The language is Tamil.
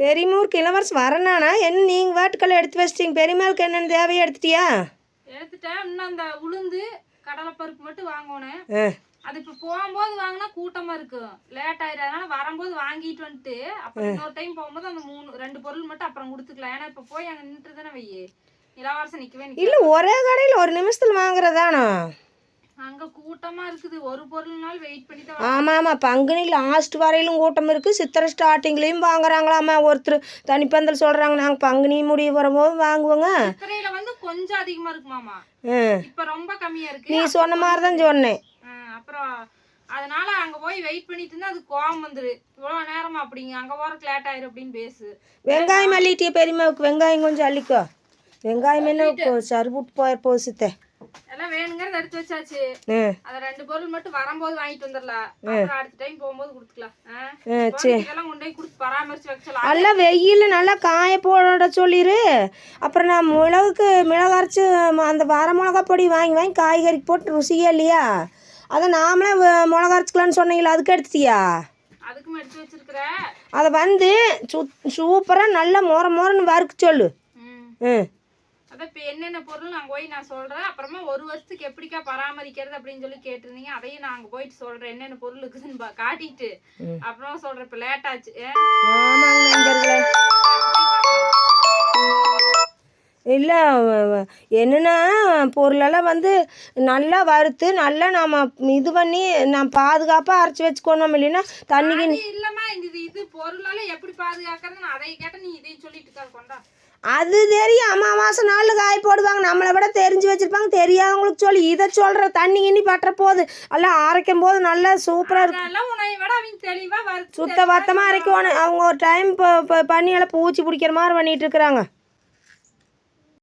பெரியமூருக்கு இளவரசு வரனானா? என்ன நீங்கள் வாட்டுக்கெல்லாம் எடுத்து வச்சிட்டீங்க? பெரியமாளுக்கு என்னென்ன தேவையோ எடுத்துட்டியா? எடுத்துட்டேன். இன்னும் அந்த உளுந்து கடலைப்பருப்பு மட்டும் வாங்கணும் அது இப்போ போகும்போது வாங்கினா கூட்டமா இருக்கும் லேட் ஆயிரும் அதனால வரும்போது வாங்கிட்டு வந்துட்டு அப்புறம் இன்னொரு டைம் போகும்போது அந்த மூணு ரெண்டு பொருள் மட்டும் அப்புறம் கொடுத்துக்கலாம். ஏன்னா இப்போ போய் அங்கே நின்று தானே வையே. இலவசம் நிற்கவே நிற்க இல்லை ஒரே கடையில் ஒரு நிமிஷத்தில் வாங்குறதானோ? ஆமாம் ஆமாம் பங்குனி லாஸ்ட் வரையிலும் கூட்டம் இருக்குது சித்திரை ஸ்டார்டிங்லேயும் வாங்குறாங்களாமா? ஒருத்தர் தனிப்பந்தல் சொல்கிறாங்க நாங்கள் பங்குனி முடிய வரும்போது வாங்குவோங்க. சித்திரையில வந்து கொஞ்சம் அதிகமா இருக்குமாமா இப்போ ரொம்ப கம்மியா நீ இருக்கு சொன்ன மாதிரி தான் சொன்னேன். அப்புறம் அதனால அங்க போய் வெயிட் பண்ணிட்டு இருந்தா அது கோவம் வந்துரு. இவ்வளோ நேரமா அப்படிங்க அங்க போறதுக்கு லேட் ஆயிரும் அப்படின்னு பேசு. வெங்காயம் அள்ளிட்டிய பெரியம்மாவுக்கு. வெங்காயம் கொஞ்சம் அள்ளிக்கோ. வெங்காயம் என்ன சருபுட்டு போய போசுத்தே எல்லாம் வேணுங்கிறத எடுத்து வச்சாச்சு. அத ரெண்டு பொருள் மட்டும் வரும்போது வாங்கிட்டு வந்துடலாம். அடுத்த டைம் போகும்போது கொடுத்துக்கலாம். சரி இதெல்லாம் கொண்டு போய் கொடுத்து பராமரிச்சு வைக்கலாம் நல்லா வெயில் நல்லா காய போட சொல்லிடு அப்புறம் நான் மிளகுக்கு மிளகு அரைச்சி அந்த வர மிளகா பொடி வாங்கி வாங்கி காய்கறிக்கு போட்டு ருசியே இல்லையா? அதை நாமளே மிளகா அரைச்சிக்கலான்னு சொன்னீங்களா அதுக்கு எடுத்துட்டியா? அதுக்கும் எடுத்து வச்சிருக்கிற. அதை வந்து சு சூப்பராக நல்லா மொர மொரன்னு வறுக்க சொல்லு. ம். அதான் இப்போ என்னென்ன பொருள் நான் போய் நான் சொல்றேன்? அப்புறமா ஒரு வருஷத்துக்கு எப்படிக்கா பராமரிக்கிறது அப்படின்னு சொல்லி கேட்டிருந்தீங்க. அதையும் நான் அங்க போயிட்டு சொல்றேன். என்னென்ன பொருள் இருக்குதுன்னு காட்டிட்டு அப்புறம் சொல்றேன். இப்போ லேட் ஆச்சு. இல்லை என்னென்னா பொருளெல்லாம் வந்து நல்லா வறுத்து நல்லா நாம் இது பண்ணி நான் பாதுகாப்பாக அரைச்சி வச்சுக்கணும் இல்லைன்னா தண்ணிக்கு இல்லம்மா இந்த இது இது பொருளால எப்படி பாதுகாக்கிறது நான் அதை கேட்ட நீ இதையும் சொல்லிட்டு இருக்காது கொண்டா. அது தெரியும் அமாவாசை நாளில் காய் போடுவாங்க. நம்மளை விட தெரிஞ்சு வச்சுருப்பாங்க. தெரியாதவங்களுக்கு சொல்லி இதை சொல்கிற தண்ணி கிண்ணி பட்டுற போது எல்லாம் அரைக்கும் போது நல்லா சூப்பராக இருக்கும் சுத்த பத்தமாக அரைக்கணும் அவங்க ஒரு டைம் இப்போ இப்போ பண்ணி எல்லாம் பூச்சி பிடிக்கிற மாதிரி பண்ணிட்டு இருக்கிறாங்க.